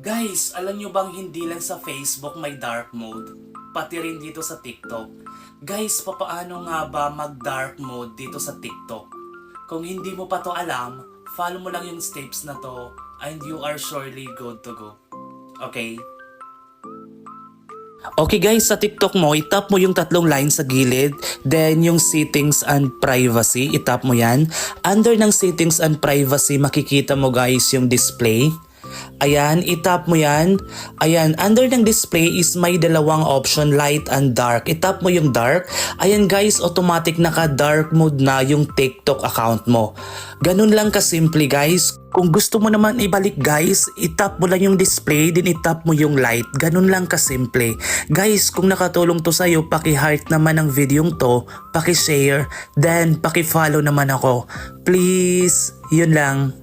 Guys, alam nyo bang hindi lang sa Facebook may dark mode? Pati rin dito sa TikTok. Guys, papaano nga ba mag-dark mode dito sa TikTok? Kung hindi mo pa to alam, follow mo lang yung steps na to and you are surely good to go. Okay? Okay guys, sa TikTok mo, itap mo yung tatlong lines sa gilid. Then yung settings and privacy, itap mo yan. Under ng settings and privacy, makikita mo guys yung display. Ayan, itap mo yan. Ayan, under ng display is may dalawang option, light and dark. Itap mo yung dark. Ayan guys, automatic naka-dark mode na yung TikTok account mo. Ganun lang kasimple guys. Kung gusto mo naman ibalik guys, itap mo lang yung display, din itap mo yung light. Ganun lang kasimple. Guys, kung nakatulong to sa'yo, paki-heart naman ang video to, paki-share, then paki-follow naman ako. Please, yun lang.